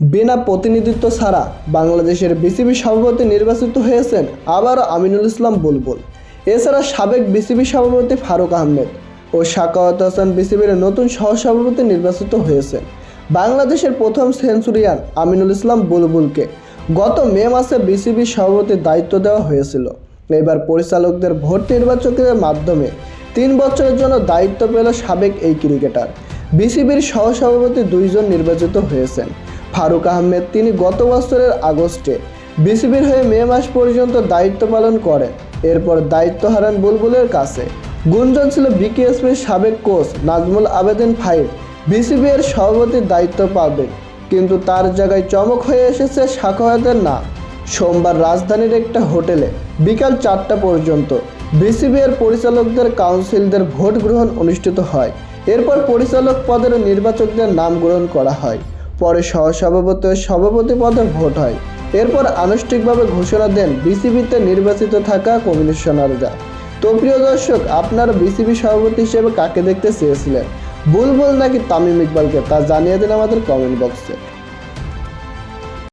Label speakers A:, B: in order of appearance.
A: বিনা প্রতিনিধিত্ব ছাড়া বাংলাদেশের বিসিবি সভাপতি নির্বাচিত হয়েছেন আবারও আমিনুল ইসলাম বুলবুল। এছাড়া সাবেক বিসিবি সভাপতি ফারুক আহমেদ ও সাকাওয়াত হাসান বিসিবির নতুন সহসভাপতি নির্বাচিত হয়েছেন। বাংলাদেশের প্রথম সেঞ্চুরিয়ান আমিনুল ইসলাম বুলবুলকে গত মে মাসে বিসিবি সভাপতির দায়িত্ব দেওয়া হয়েছিল। এবার পরিচালকদের ভোট নির্বাচকের মাধ্যমে তিন বছরের জন্য দায়িত্ব পেল সাবেক এই ক্রিকেটার। বিসিবির সহসভাপতি দুইজন নির্বাচিত হয়েছেন। ফারুক আহমেদ তিনি গত বছরের আগস্টে বিসিবির হয়ে মে মাস পর্যন্ত দায়িত্ব পালন করেন। এরপর দায়িত্ব হারান বুলবুলের কাছে। গুঞ্জন ছিল বিকেএসপির সাবেক coach Nazmul Abedin five. BCB এর সভাপতির দায়িত্ব পাবেন, কিন্তু তার জায়গায় চমক হয়ে এসেছে সাখাওয়াতের নাম। সোমবার রাজধানীর একটা হোটেলে বিকাল চারটা পর্যন্ত বিসিবি এর পরিচালকদের কাউন্সিলদের ভোট গ্রহণ অনুষ্ঠিত হয়। এরপর পরিচালক পদের নির্বাচকদের নাম গ্রহণ করা হয়। পরে সহসভাপতি ও সভাপতি পদে ভোট হয়। এরপর আনুষ্ঠানিকভাবে ঘোষণা দেন বিসিবিতে নির্বাচিত থাকা কমিশনাররা তো প্রিয় দর্শক, আপনারা বিসিবি সভাপতি হিসেবে কাকে দেখতে চেয়েছিলেন? বুলবুল নাকি তামিম ইকবালকে? তা জানিয়ে দিন আমাদের কমেন্ট বক্সে